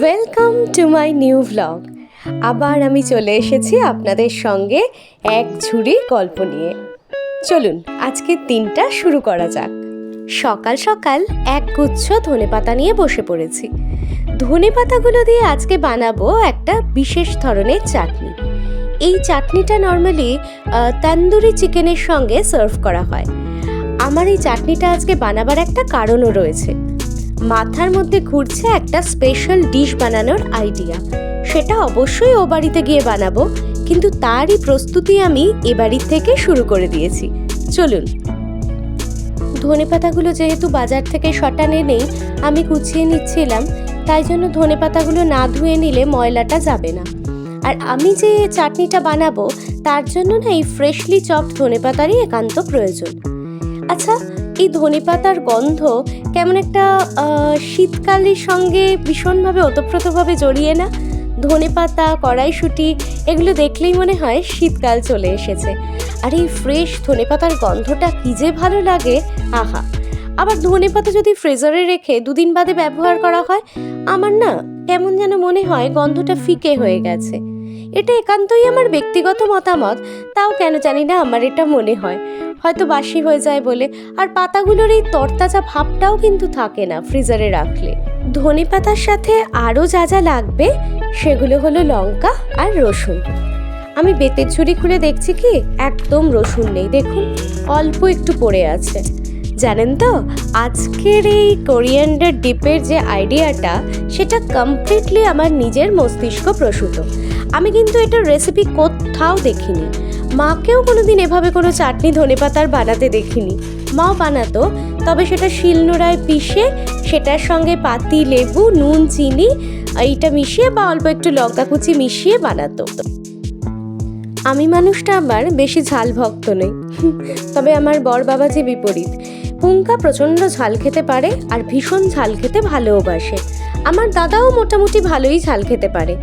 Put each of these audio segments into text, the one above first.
Welcome to my new vlog আবার আমি চলে এসেছি আপনাদের সঙ্গে এক ঝুড়ি গল্প নিয়ে। চলুন আজকের দিনটা শুরু করা যাক। সকাল সকাল এক গুচ্ছ ধনেপাতা নিয়ে বসে পড়েছি। ধনেপাতাগুলো দিয়ে আজকে বানাবো একটা বিশেষ ধরনের চাটনি। এই চাটনিটা নর্মালি তান্দুরি চিকেনের সঙ্গে সার্ভ করা হয়। আমার এই চাটনিটা আজকে বানাবার একটা কারণও রয়েছে। মাথার মধ্যে ঘুরছে একটা স্পেশাল ডিশ বানানোর আইডিয়া সেটা অবশ্যই ও বাড়িতে গিয়ে বানাবো, কিন্তু তারই প্রস্তুতি আমি এ বাড়ির থেকে শুরু করে দিয়েছি। চলুন। ধনেপাতাগুলো যেহেতু বাজার থেকে শটানে নেই, আমি কুচিয়ে নিচ্ছিলাম, তাই জন্য ধনেপাতাগুলো না ধুয়ে নিলে ময়লাটা যাবে না। আর আমি যে চাটনিটা বানাবো, তার জন্য না এই ফ্রেশলি চপড ধনেপাতারই একান্ত প্রয়োজন। আচ্ছা এই ধনেপাতার গন্ধ কেমন একটা শীতকালের সঙ্গে ভীষণভাবে ওতপ্রোতভাবে জড়িয়ে না? ধনেপাতা, কড়াইশুঁটি, এগুলো দেখলেই মনে হয় শীতকাল চলে এসেছে। আর এই ফ্রেশ ধনেপাতার গন্ধটা কী যে ভালো লাগে, আহা। আবার ধনেপাতা যদি ফ্রিজারে রেখে দুদিন বাদে ব্যবহার করা হয়, আমার না কেমন যেন মনে হয় গন্ধটা ফিকে হয়ে গেছে। এটা একান্তই আমার ব্যক্তিগত মতামত, তাও কেন জানি না আমার এটা মনে হয়। হয়তো বাসি হয়ে যায় বলে। আর পাতাগুলোর এই তরতাজা ভাবটাও কিন্তু থাকে না ফ্রিজারে রাখলে। ধনে পাতার সাথে আরও যা যা লাগবে, সেগুলো হলো লঙ্কা আর রসুন। আমি বেতের ঝুড়ি খুলে দেখছি কি? একদম রসুন নেই। দেখুন, অল্প একটু পড়ে আছে। জানেন তো, আজকের এই কোরিয়ান্ডার ডিপের যে আইডিয়াটা সেটা কমপ্লিটলি আমার নিজের মস্তিষ্ক প্রসূত। আমি কিন্তু এটার রেসিপি কোথাও দেখিনি। মাকেও কোনোদিন এভাবে কোনো চাটনি ধনেপাতার বানাতে দেখিনি। মাও বানাতো, তবে সেটা শিলনোড়ায় পিষে, সেটার সঙ্গে পাতি, লেবু, নুন, চিনি, এইটা মিশিয়ে বা অল্প একটু লঙ্কা কুচি মিশিয়ে বানাতো। আমি মানুষটা আবার বেশি ঝাল ভক্ত নই। তবে আমার বর বাবা যে বিপরীত। পুঙ্কা প্রচণ্ড ঝাল খেতে পারে আর ভীষণ ঝাল খেতে ভালোবাসে আমার দাদাও মোটামুটি ভালোই ঝাল খেতে পারে।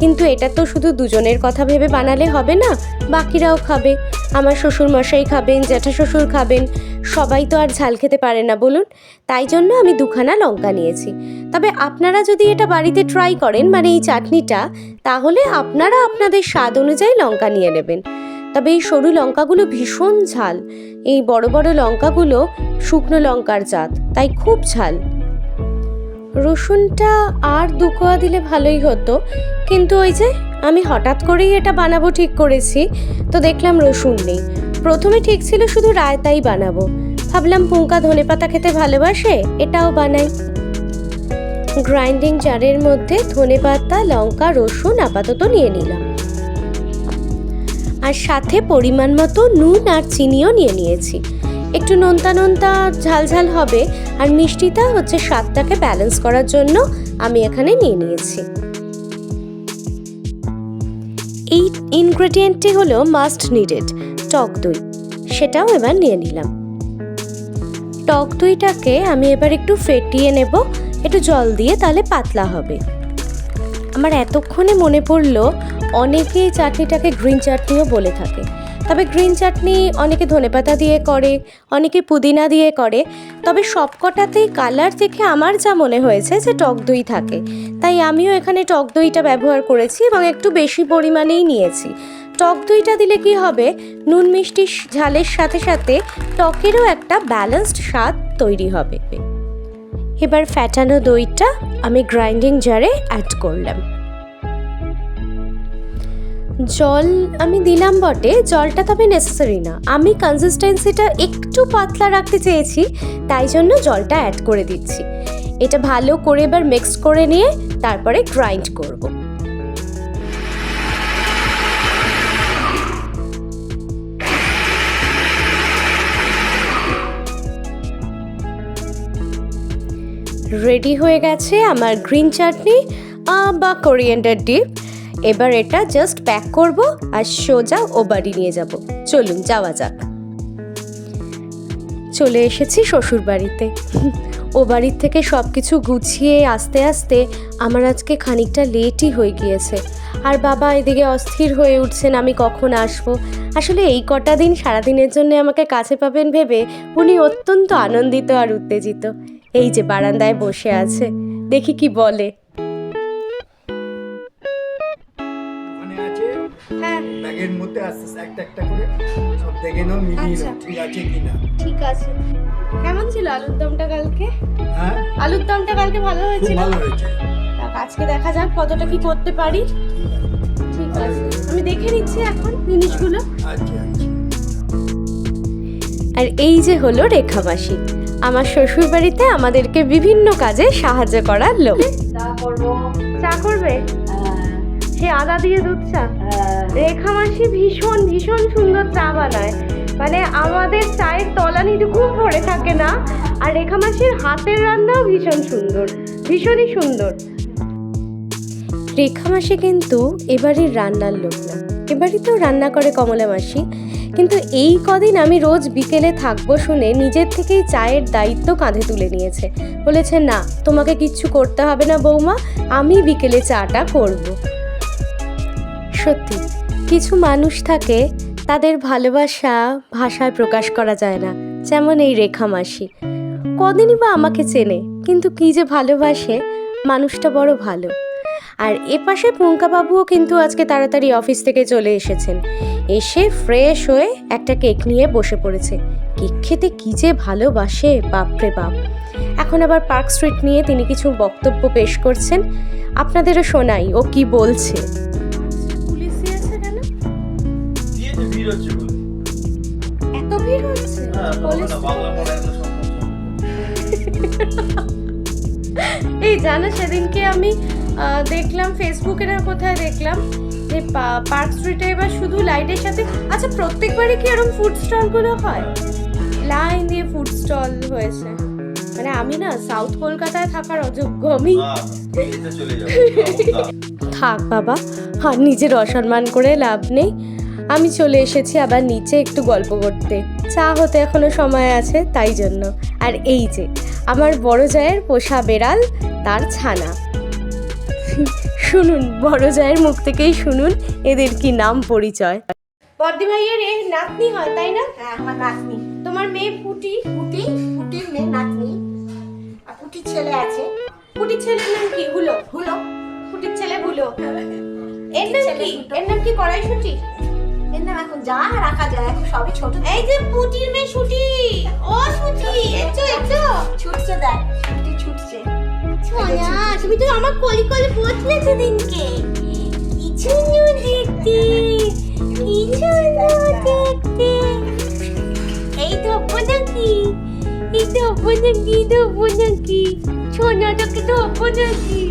কিন্তু এটা তো শুধু দুজনের কথা ভেবে বানালে হবে না, বাকিরাও খাবে। আমার শ্বশুর মশাই খাবেন, জ্যাঠা শ্বশুর খাবেন, সবাই তো আর ঝাল খেতে পারে না, বলুন। তাই জন্য আমি দুখানা লঙ্কা নিয়েছি। তবে আপনারা যদি এটা বাড়িতে ট্রাই করেন মানে এই চাটনিটা, তাহলে আপনারা আপনাদের স্বাদ অনুযায়ী লঙ্কা নিয়ে নেবেন। তবে এই সরু লঙ্কাগুলো ভীষণ ঝাল। এই বড় বড় লঙ্কাগুলো শুকনো লঙ্কার জাত, তাই খুব ঝাল। রসুনটা আর দু কোয়া দিলে ভালোই হতো। কিন্তু ওই যে আমি হঠাৎ করেই এটা বানাবো ঠিক করেছি, তো দেখলাম রসুন নেই। প্রথমে ঠিক ছিল শুধু রায়তাই বানাবো। ভাবলাম পুঙ্কা ধনেপাতা খেতে ভালোবাসে, এটাও বানাই। গ্রাইন্ডিং জারের মধ্যে ধনেপাতা লঙ্কা, রসুন আপাতত নিয়ে নিলাম। আর সাথে পরিমাণ মতো নুন আর চিনিও নিয়ে নিয়েছি। একটু নোনতা নোনতা ঝালঝাল হবে আর মিষ্টিটা হচ্ছে স্বাদটাকে ব্যালেন্স করার জন্য আমি এখানে নিয়ে নিয়েছি। এই ইনগ্রেডিয়েন্টটি হলো মাস্ট নিডেড টক দই। সেটাও এবার নিয়ে নিলাম। টক দইটাকে আমি এবার একটু ফেটিয়ে নেব, একটু জল দিয়ে তাহলে পাতলা হবে। আমার এতক্ষণে মনে পড়ল, অনেকেই চাটনিটাকে গ্রিন চাটনিও বলে থাকে। তবে গ্রিন চাটনি অনেকে ধনেপাতা দিয়ে করে, অনেকে পুদিনা দিয়ে করে। তবে সবকটাতেই কালার দেখে আমার যা মনে হয়েছে যে টক দই থাকে। তাই আমিও এখানে টক দইটা ব্যবহার করেছি এবং একটু বেশি পরিমাণেই নিয়েছি। টক দইটা দিলে কি হবে? নুন মিষ্টি ঝালের সাথে সাথে টকেরও একটা ব্যালেন্সড স্বাদ তৈরি হবে। এবার ফ্যাটানো দইটা আমি গ্রাইন্ডিং জারে অ্যাড করলাম। জল আমি দিলাম বটে, জলটা তবে নেসেসারি না। আমি কনসিস্টেন্সিটা একটু পাতলা রাখতে চেয়েছি, তাই জন্য জলটা অ্যাড করে দিচ্ছি। এটা ভালো করে এবার মিক্স করে নিয়ে তারপরে গ্রাইন্ড করব। রেডি হয়ে গেছে আমার গ্রিন চাটনি বা কোরিয়েন্ডার ডিপ এবার এটা জাস্ট প্যাক করব আর সোজা ও বাড়ি নিয়ে যাব। চলুন, যাওয়া যাক। চলে এসেছি শ্বশুর বাড়িতে। ও বাড়ির থেকে সব কিছু গুছিয়ে আস্তে আস্তে আমার আজকে খানিকটা লেটই হয়ে গিয়েছে। আর বাবা এদিকে অস্থির হয়ে উঠছেন, আমি কখন আসব? আসলে এই কটা দিন সারাদিনের জন্য আমাকে কাছে পাবেন ভেবে উনি অত্যন্ত আনন্দিত আর উত্তেজিত। এই যে বারান্দায় বসে আছে, দেখি কি বলে। ব্যাগের মধ্যে আস্তে আস্তে একটা একটা করে সব দেখে নাও মিলিয়ে আচ্ছা। নাও ঠিক আছে কিনা। ঠিক আছে। কেমন ছিল আলুর দমটা কালকে? হ্যাঁ? আলুর দমটা কালকে ভালো হয়েছিল? ভালো হয়েছে। আজকে দেখা যাক কতটা কি করতে পারি। ঠিক আছে। আমি দেখে নিচ্ছি এখন জিনিসগুলো। আচ্ছা আচ্ছা। আর এই যে হলো রেখা মাসি আমার শ্বশুর বাড়িতে আমাদেরকে বিভিন্ন কাজে সাহায্য করার লোক। চা করব। চা করবে? হ্যাঁ, সে আদা দিয়ে দুধ চা? হ্যাঁ। রেখা মাসি ভীষণ ভীষণ সুন্দর চা বানায়। মানে আমাদের চায়ের তলানিটুকু পড়ে থাকে না? আর রেখা মাসির হাতের রান্নাও ভীষণ সুন্দর, ভীষণই সুন্দর। রেখা মাসি কিন্তু এবারের রান্নার লোক না। এবারেতেও রান্না করে কমলা মাসি। কিন্তু এই কদিন আমি রোজ বিকেলে থাকব শুনে নিজের থেকেই চায়ের দায়িত্ব কাঁধে তুলে নিয়েছে। বলেছে, না, তোমাকে কিচ্ছু করতে হবে না বৌমা, আমি বিকেলে চাটা করব। সত্যি কিছু মানুষ থাকে, তাদের ভালোবাসা ভাষায় প্রকাশ করা যায় না, যেমন এই রেখা মাসি কদিনই বা আমাকে চেনে, কিন্তু কি যে ভালোবাসে, মানুষটা বড় ভালো। আর এপাশে পুঙ্কাবাবুও কিন্তু আজকে তাড়াতাড়ি অফিস থেকে চলে এসেছেন। এসে ফ্রেশ হয়ে একটা কেক নিয়ে বসে পড়েছে। কেক খেতে কি যে ভালোবাসে, বাপরে বাপ। এখন আবার পার্ক স্ট্রিট নিয়ে তিনি কিছু বক্তব্য পেশ করছেন। আপনাদেরও শোনাই, ও কি বলছে। ভিড় হচ্ছে বলে এত ভিড় হচ্ছে? হ্যাঁ সম্ভব এই জানো সেদিনকে আমি দেখলাম ফেসবুকে না কোথায় দেখলাম যে পার্ক স্ট্রিটে এবার শুধু লাইটের সাথে আচ্ছা প্রত্যেকবারই কি এরকম ফুড স্টলগুলো হয়? লাইন দিয়ে ফুড স্টল হয়েছে। মানে আমি না সাউথ কলকাতায় থাকার অযোগ্য আমি। থাক বাবা আর নিজের অসম্মান করে লাভ নেই। আমি চলে এসেছি আবার নিচে একটু গল্প করতে। চা হতে এখনও সময় আছে তাই জন্য। আর এই যে আমার বড় জায়ের পোষা বেড়াল তার ছানা। শুনুন বড় জায়ের মুখ থেকেই শুনুন এদের কি নাম পরিচয়? বর্দি ভাইয়ের এই নাতনি হয় তাই না? হ্যাঁ আমার নাতনি। তোমার মেয়ে ফুটি পুটির মেয়ে নাতনি। আর ছেলে আছে। ফুটির ছেলের নাম কি? হুলো। হুলো। ফুটির ছেলে হুলো। এর নাম কি? এর নাম কি কড়াইশুটি? এর যা রাখা যায়, এখন সবই ছোট। এই যে পুটির মেয়ে ও শুটি এসো এসো ছুটছে, দেখ ছুটি তুমি তো আমার কলি কলি বসলে সেদিনকে কি সুন্দর দেখতে এই তো নাকি এই তো নাকি তো নাকি সোনাটাকে তো নাকি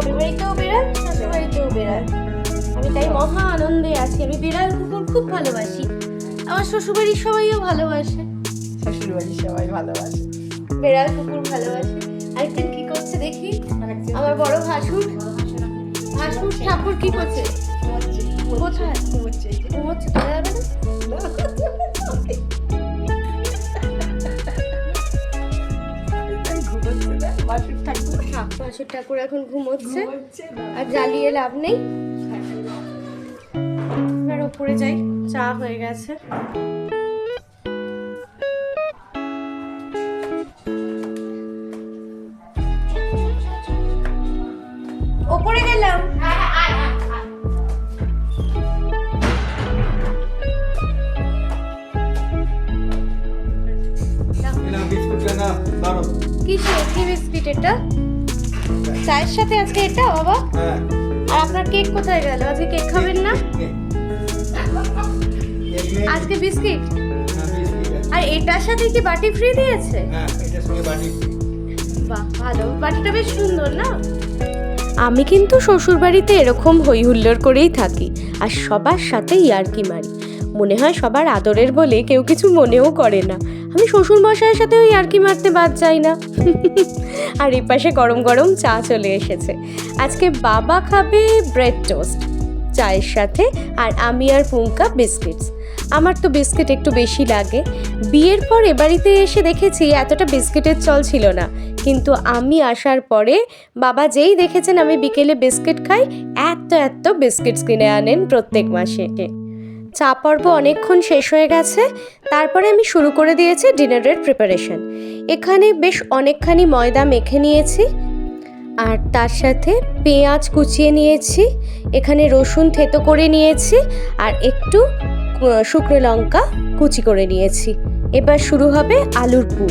বাপের বাড়িতেও বেড়াল শ্বশুর বাড়িতেও বেড়াল। আমি তাই মহা আনন্দে আছি। আমি বিড়াল কুকুর খুব ভালোবাসি। আমার শ্বশুর বাড়ির সবাইও ভালোবাসে। শ্বশুর বাড়ি সবাই ভালোবাসে। বেড়াল কুকুর ভালোবাসে। আরেকদিন কি করছে দেখি? আমার বড় ভাসুর। ভাসুর ঠাকুর কি করছে? কোথায়? ঘুমোচ্ছে। ঘুমোচ্ছে। তোলা যাবে না ঘুমোচ্ছে। না বাসুর ঠাকুর। থাক ঠাকুর এখন ঘুমোচ্ছে। আর জ্বালিয়ে লাভ নেই। এবার ওপরে যাই চা হয়ে গেছে। ওপরে গেলাম। কি বিস্কিট এটা? চায়ের সাথে আজকে এটা বাবা? হ্যাঁ। আর আপনার কেক কোথায় গেল? আজকে কেক খাবেন না। আজকে বিস্কিট। আর এটার সাথে কি বাটি ফ্রি দিয়েছে? হ্যাঁ বাহ ভালো। বাটিটা বেশ সুন্দর না? আমি কিন্তু শ্বশুর বাড়িতে এরকম হই হুল্লোড় করেই থাকি আর সবার সাথে ইয়ার্কি মারি। মনে হয় সবার আদরের বলে কেউ কিছু মনেও করে না। আমি শ্বশুর মশাইয়ের সাথে ওই ইয়ার্কি মারতে বাদ যাই না। আর এই পাশে গরম গরম চা চলে এসেছে। আজকে বাবা খাবে ব্রেড টোস্ট চায়ের সাথে, আর আমি আর পুঙ্কা বিস্কিটস আমার তো বিস্কিট একটু বেশি লাগে। বিয়ের পর এ বাড়িতে এসে দেখেছি এতটা বিস্কিটের চল ছিল না। কিন্তু আমি আসার পরে বাবা যেই দেখেছেন আমি বিকেলে বিস্কিট খাই, এত এত বিস্কিটস কিনে আনেন প্রত্যেক মাসে। চা পর্ব অনেকক্ষণ শেষ হয়ে গেছে। তারপরে আমি শুরু করে দিয়েছি ডিনারের প্রিপারেশন এখানে বেশ অনেকখানি ময়দা মেখে নিয়েছি। আর তার সাথে পেঁয়াজ কুচিয়ে নিয়েছি। এখানে রসুন থেতো করে নিয়েছি। আর একটু শুকনো লঙ্কা কুচি করে নিয়েছি। এবার শুরু হবে আলুর পুর।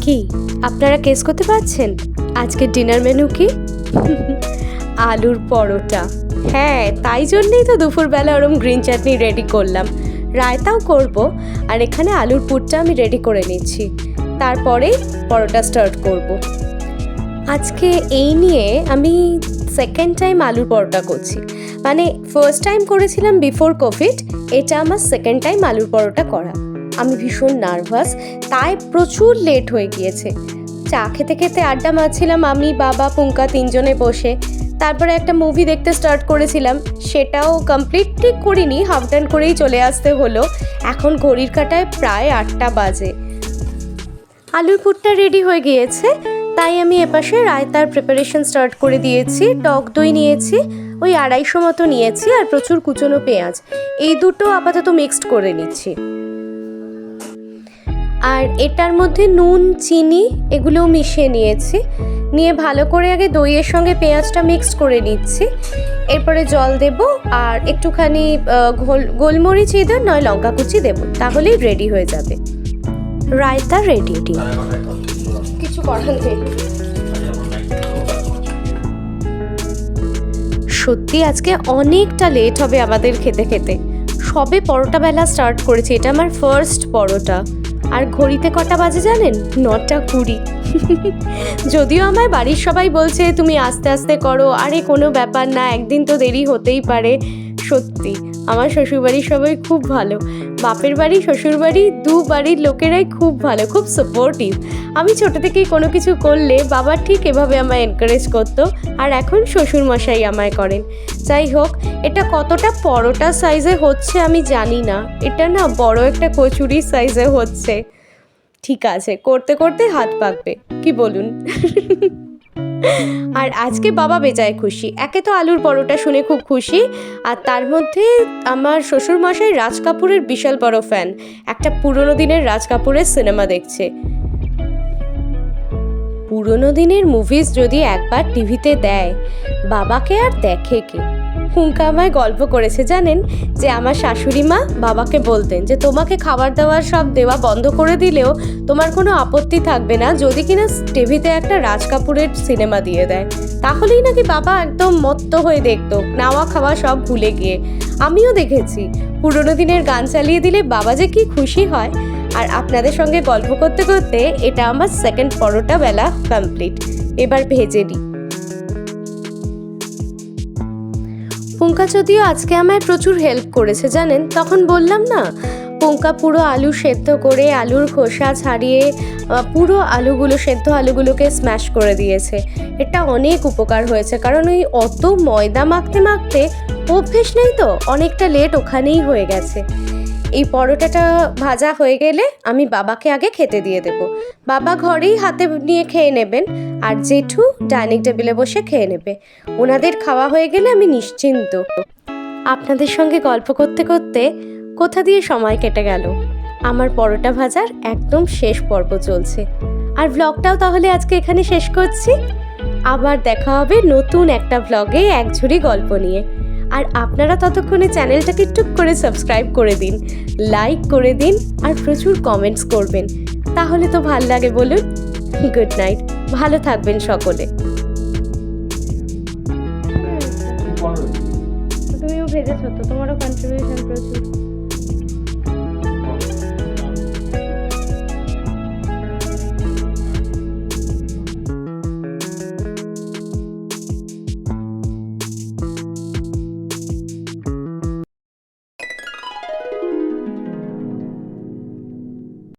কি? আপনারা কেস করতে পারছেন? আজকের ডিনার মেনু কি? আলুর পরোটা। হ্যাঁ তাই জন্যেই তো দুপুরবেলা ওরম গ্রিন চাটনি রেডি করলাম। রায়তাও করব, আর এখানে আলুর পুরটা আমি রেডি করে নিচ্ছি। তারপরে পরোটা স্টার্ট করব। আজকে এই নিয়ে আমি সেকেন্ড টাইম আলুর পরোটা করছি। মানে ফার্স্ট টাইম করেছিলাম বিফোর কোভিড এটা আমার সেকেন্ড টাইম আলুর পরোটা করা। আমি ভীষণ নার্ভাস তাই প্রচুর লেট হয়ে গিয়েছে। চা খেতে খেতে আড্ডা মারছিলাম আমি, বাবা, পুঙ্কা তিনজনে বসে। তারপরে একটা মুভি দেখতে স্টার্ট করেছিলাম। সেটাও কমপ্লিটলি করিনি হাফ ডান করেই চলে আসতে হলো। এখন ঘড়ির কাটায় প্রায় আটটা বাজে। আলুর পুরটা রেডি হয়ে গিয়েছে, তাই আমি এপাশে রায়তার প্রিপারেশন স্টার্ট করে দিয়েছি, টক দই নিয়েছি, ওই আড়াইশো মতো নিয়েছি আর প্রচুর কুচনো পেঁয়াজ। এই দুটো আপাতত মিক্সড করে নিচ্ছি। আর এটার মধ্যে নুন, চিনি, এগুলোও মিশিয়ে নিয়েছি। নিয়ে ভালো করে আগে দইয়ের সঙ্গে পেঁয়াজটা মিক্সড করে নিচ্ছি। এরপরে জল দেব আর একটুখানি গোলমরিচ ইঁদুর নয় লঙ্কা কুচি দেবো, তাহলেই রেডি হয়ে যাবে। রায়তা রেডি কিছু করার নাই। সত্যি, আজকে অনেকটা লেট হবে আমাদের খেতে খেতে। সবে পরোটা বেলা স্টার্ট করেছি, এটা আমার ফার্স্ট পরোটা। আর ঘড়িতে কটা বাজে জানেন? নটা কুড়ি। যদিও আমায় বাড়ির সবাই বলছে, তুমি আস্তে আস্তে করো। আরে কোনো ব্যাপার না, একদিন তো দেরি হতেই পারে। সত্যি, আমার শ্বশুরবাড়ির সবাই খুব ভালো। বাপের বাড়ি, শ্বশুরবাড়ি দু বাড়ির লোকেরাই খুব ভালো, খুব সাপোর্টিভ আমি ছোট থেকেই কোনো কিছু করলে বাবা ঠিক এভাবে আমায় এনকারেজ করতো আর এখন শ্বশুর মশাই আমায় করেন। যাই হোক, এটা কতটা পরোটা সাইজে হচ্ছে আমি জানি না। এটা না বড় একটা কচুরি সাইজে হচ্ছে। ঠিক আছে, করতে করতে হাত পাকবে। কি বলুন? আর আজকে বাবা বেজায় খুশি। একে তো আলুর পরোটা শুনে খুব খুশি, আর তার মধ্যে আমার শ্বশুরমশাই রাজ কাপুরের বিশাল বড় ফ্যান একটা পুরনো দিনের রাজ কাপুরের সিনেমা দেখছে। পুরনো দিনের মুভিজ যদি একবার টিভিতে দেয়, বাবাকে আর দেখে কে? হুঙ্কা আমায় গল্প করেছে, জানেন? যে আমার শাশুড়ি মা বাবাকে বলতেন যে, তোমাকে খাবার দাবার সব দেওয়া বন্ধ করে দিলেও তোমার কোনো আপত্তি থাকবে না, যদি কিনা টিভিতে একটা রাজ কাপুরের সিনেমা দিয়ে দেয়। তাহলেই নাকি বাবা একদম মত্ত হয়ে দেখতো, নাওয়া খাওয়া সব ভুলে গিয়ে। আমিও দেখেছি, পুরোনো দিনের গান চালিয়ে দিলে বাবা যে কি খুশি হয়। আর আপনাদের সঙ্গে গল্প করতে করতে এটা আমার সেকেন্ড পরোটা বেলা কমপ্লিট এবার ভেজে নিই। পুঙ্কা যদিও আজকে আমায় প্রচুর হেল্প করেছে, জানেন? তখন বললাম, না, পুঙ্কা পুরো আলু সেদ্ধ করে আলুর খোসা ছাড়িয়ে পুরো আলুগুলো, সেদ্ধ আলুগুলোকে স্ম্যাশ করে দিয়েছে। এটা অনেক উপকার হয়েছে, কারণ ওই অত ময়দা মাখতে মাখতে অভ্যেস নেই তো? অনেকটা লেট ওখানেই হয়ে গেছে। এই পরোটাটা ভাজা হয়ে গেলে আমি বাবাকে আগে খেতে দিয়ে দেব। বাবা ঘরেই হাতে নিয়ে খেয়ে নেবেন আর জেঠু ডাইনিং টেবিলে বসে খেয়ে নেবে। ওনাদের খাওয়া হয়ে গেলে আমি নিশ্চিন্ত। আপনাদের সঙ্গে গল্প করতে করতে কোথা দিয়ে সময় কেটে গেল? আমার পরোটা ভাজার একদম শেষ পর্ব চলছে। আর ব্লগটাও তাহলে আজকে এখানে শেষ করছি। আবার দেখা হবে নতুন একটা ব্লগে এক ঝুড়ি গল্প নিয়ে। আর আপনারা ততক্ষণে চ্যানেলটাকে টুক করে সাবস্ক্রাইব করে দিন লাইক করে দিন আর প্রচুর কমেন্টস করবেন। তাহলে তো ভালো লাগে বলুন। গুড নাইট ভালো থাকবেন সকলে। তুমিও ভেজেছো তো তোমারও কন্ট্রিবিউশন প্রচুর।